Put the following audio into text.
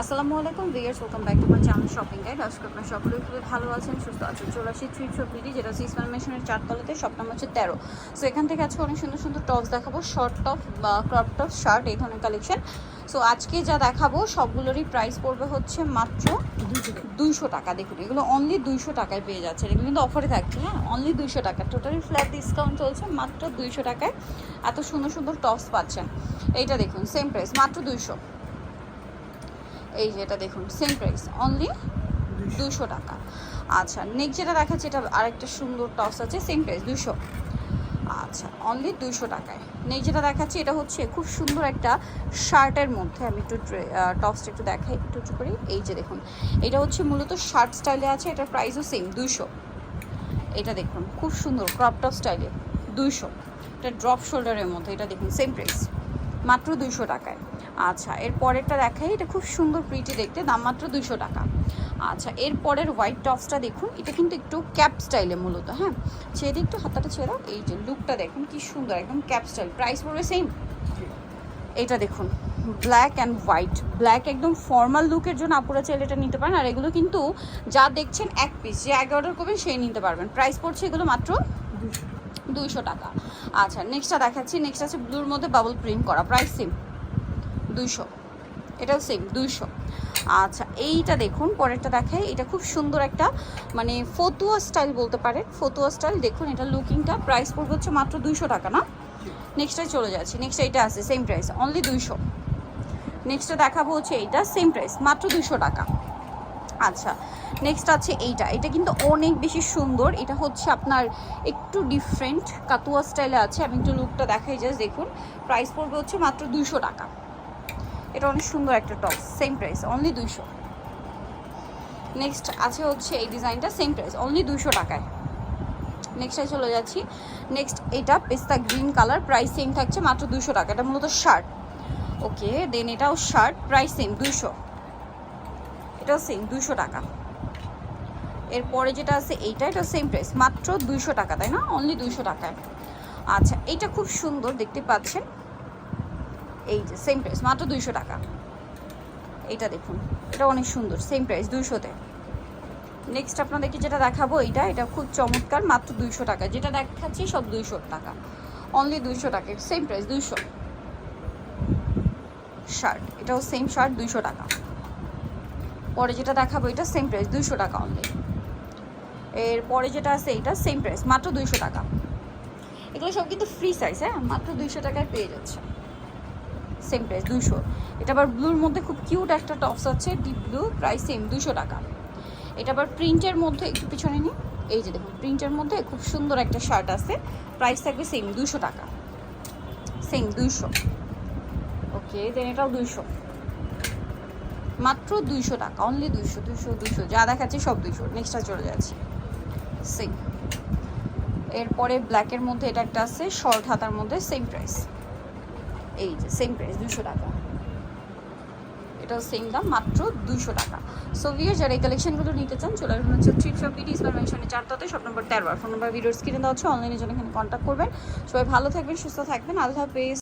আসসালামু আলাইকুম viewers welcome back to my channel shopping guide. আজকে আপনার সকলে খুবই ভালো আছেন, সুস্থ আছেন, চলে আসি থ্রি চব্বিটি যেটা হচ্ছে ইসমান মেশিনের চারতলাতে সব নাম হচ্ছে তেরো সো এখান থেকে আজকে অনেক সুন্দর সুন্দর টপস দেখাবো শর্ট টপ বা ক্রপ টপ শার্ট এই ধরনের কালেকশন সো আজকে যা দেখাবো, সবগুলোরই প্রাইস পড়বে হচ্ছে মাত্র দুইশো টাকা। দেখুন, এগুলো অনলি দুইশো টাকায় পেয়ে যাচ্ছে। এগুলো কিন্তু অফারে থাকছে হ্যাঁ? অনলি দুইশো টাকা। টোটালি ফ্ল্যাট ডিসকাউন্ট চলছে, মাত্র দুইশো টাকায়। এত সুন্দর সুন্দর টপস পাচ্ছেন। এইটা দেখুন সেম প্রাইস মাত্র দুইশো। এই যে এটা দেখুন সেম প্রাইস অনলি দুশো টাকা। আচ্ছা নেক্সট যেটা দেখাচ্ছে, এটা আরেকটা সুন্দর টপস আছে সেম প্রাইস দুশো আচ্ছা অনলি দুশো টাকায়। নেক্সট যেটা দেখাচ্ছি, এটা হচ্ছে খুব সুন্দর একটা শার্টের মধ্যে, আমি একটু টপসটা একটু দেখাই, একটু একটু করি। এই যে দেখুন, এটা হচ্ছে মূলত শার্ট স্টাইলে আছে, এটার প্রাইসও সেম দুশো এটা দেখুন, খুব সুন্দর ক্রপ টপ স্টাইলে দুইশো। এটা ড্রপ শোল্ডারের মধ্যে, এটা দেখুন সেম প্রাইস মাত্র দুইশো টাকায়। আচ্ছা এর পরেরটা দেখাই এটা খুব সুন্দর প্রিটি দেখতে দাম মাত্র দুইশো টাকা। আচ্ছা এর পরের হোয়াইট টপসটা দেখুন এটা কিন্তু একটু ক্যাপ স্টাইলে মূলত হ্যাঁ? ছেড়ে একটু হাতাটা ছেড়ে এই যে লুকটা দেখুন কি সুন্দর একদম ক্যাপ স্টাইল প্রাইস পড়বে সেম এটা দেখুন ব্ল্যাক অ্যান্ড হোয়াইট ব্ল্যাক একদম ফর্মাল লুকের জন্য আপুরা চাইলে এটা নিতে পারেন আর এগুলো কিন্তু যা দেখছেন এক পিস যে আগে অর্ডার করবেন সেই নিতে পারবেন। প্রাইস পড়ছে এগুলো মাত্র দুইশো টাকা। আচ্ছা নেক্সটটা দেখাচ্ছি নেক্সট আছে ব্লুর মধ্যে বাবল প্রিন্ট করা প্রাইস সেম দুইশো। এটাও সেম দুইশো। আচ্ছা এইটা দেখুন, পরেরটা দেখাই। এটা খুব সুন্দর একটা মানে ফতুয়া স্টাইল বলতে পারেন। ফতুয়া স্টাইল দেখুন, এটা লুকিংটা প্রাইস পড়বে হচ্ছে মাত্র দুইশো টাকা, না? নেক্সটটাই চলে যাচ্ছি। নেক্সট এইটা আছে সেম প্রাইস অনলি দুইশো। নেক্সটটা দেখাবো হচ্ছে এইটা সেম প্রাইস মাত্র দুইশো টাকা। আচ্ছা নেক্সট আছে এইটা। এটা কিন্তু অনেক বেশি সুন্দর। এটা হচ্ছে আপনার একটু ডিফারেন্ট কাতুয়া স্টাইলে আছে। আমি একটু লুকটা দেখাই জাস্ট দেখুন। প্রাইস পড়বে হচ্ছে মাত্র দুইশো টাকা। এটা অনেক সুন্দর একটা টপ সেম প্রাইস অনলি দুইশো। নেক্সট আছে হচ্ছে এই ডিজাইনটা সেম প্রাইস অনলি দুইশো টাকায়। নেক্সটে চলে যাচ্ছি। নেক্সট এটা পেস্তা গ্রিন কালার প্রাইস সেম থাকছে মাত্র দুইশো টাকা, এটা মূলত শার্ট ওকে দেন এটাও শার্ট প্রাইস সেম দুইশো। এটাও সেম দুইশো টাকা। এরপরে যেটা আছে এইটা এটা সেম প্রাইস মাত্র দুইশো টাকা, তাই না? অনলি দুইশো টাকায়। আচ্ছা এইটা খুব সুন্দর, দেখতে পাচ্ছেন। এই যে সেম প্রাইস মাত্র দুইশো টাকা। এইটা দেখুন, এটা অনেক সুন্দর সেম প্রাইস দুইশোতে। নেক্সট আপনাদেরকে যেটা দেখাবো, এইটা, এটা খুব চমৎকার, মাত্র দুইশো টাকা। যেটা দেখাচ্ছি, সব দুইশো টাকা। অনলি দুইশো টাকা সেম প্রাইস দুইশো। শার্ট এটাও সেম শার্ট দুইশো টাকা। পরে যেটা দেখাবো, এটা সেম প্রাইস দুইশো টাকা অনলি এর পরে যেটা আছে এটা সেম প্রাইস মাত্র দুইশো টাকা। এগুলো সব কিন্তু ফ্রি সাইজ হ্যাঁ? মাত্র দুইশো টাকায় পেয়ে যাচ্ছে। সেম প্রাইস দুইশো। এটা আবার ব্লুর মধ্যে খুব কিউট একটা টপস আছে ডিপ ব্লু প্রাইস সেম দুইশো টাকা। এটা আবার প্রিন্টের মধ্যে, একটু পিছনে নিই এই যে দেখুন প্রিন্টের মধ্যে খুব সুন্দর একটা শার্ট আছে প্রাইস থাকবে সেম দুইশো টাকা। সেম দুইশো। ওকে দেন এটাও দুইশো। মাত্র দুইশো টাকা অনলি দুইশো দুইশো দুইশো, যা দেখাচ্ছে সব দুইশো। নেক্সটটা চলে যাচ্ছে। সেম এরপরে ব্ল্যাকের মধ্যে এটা একটা আছে শর্ট হাতার মধ্যে সেম প্রাইস এই যে সেম প্রাইস দুশো টাকা। এটাও সেম দাম, মাত্র দুশো টাকা। সো ভিয়ার যারা এই কালেকশনগুলো নিতে চান, চলে আসবেন হচ্ছে থ্রি শপ বিডি ইসমার মেনশনে চারটাতে সব নম্বর তেরো। ফোন নম্বর ভিডিওর স্ক্রিনে দেওয়া হচ্ছে অনলাইনে জন্য এখানে কন্ট্যাক্ট করবেন। সবাই ভালো থাকবেন, সুস্থ থাকবেন, আল্লাহ হাফেজ।